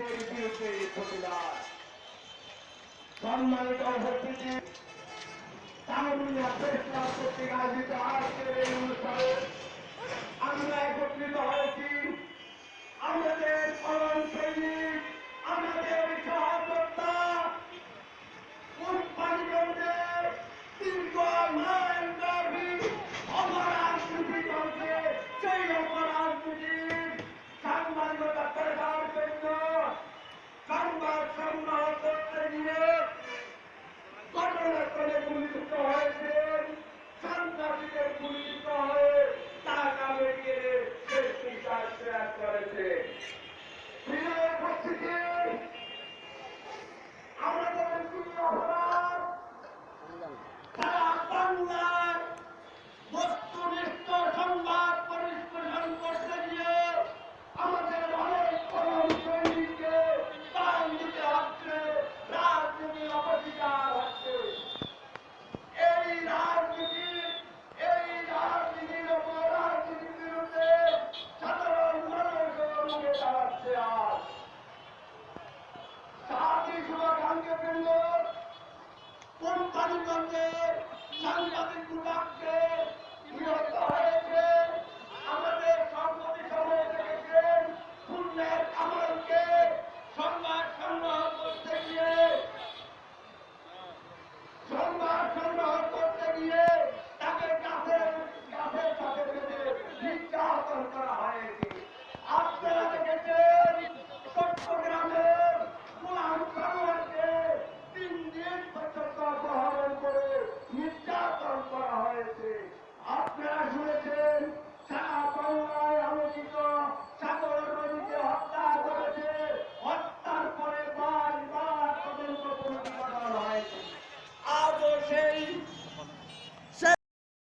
দুর্নীতির বিরুদ্ধে প্রতিবাদ সম্মানিত হচ্ছে কর্তৃক আয়োজিত আজকের এই অনুষ্ঠানে আমরা একত্রিত হয়েছি। সাংবাদিক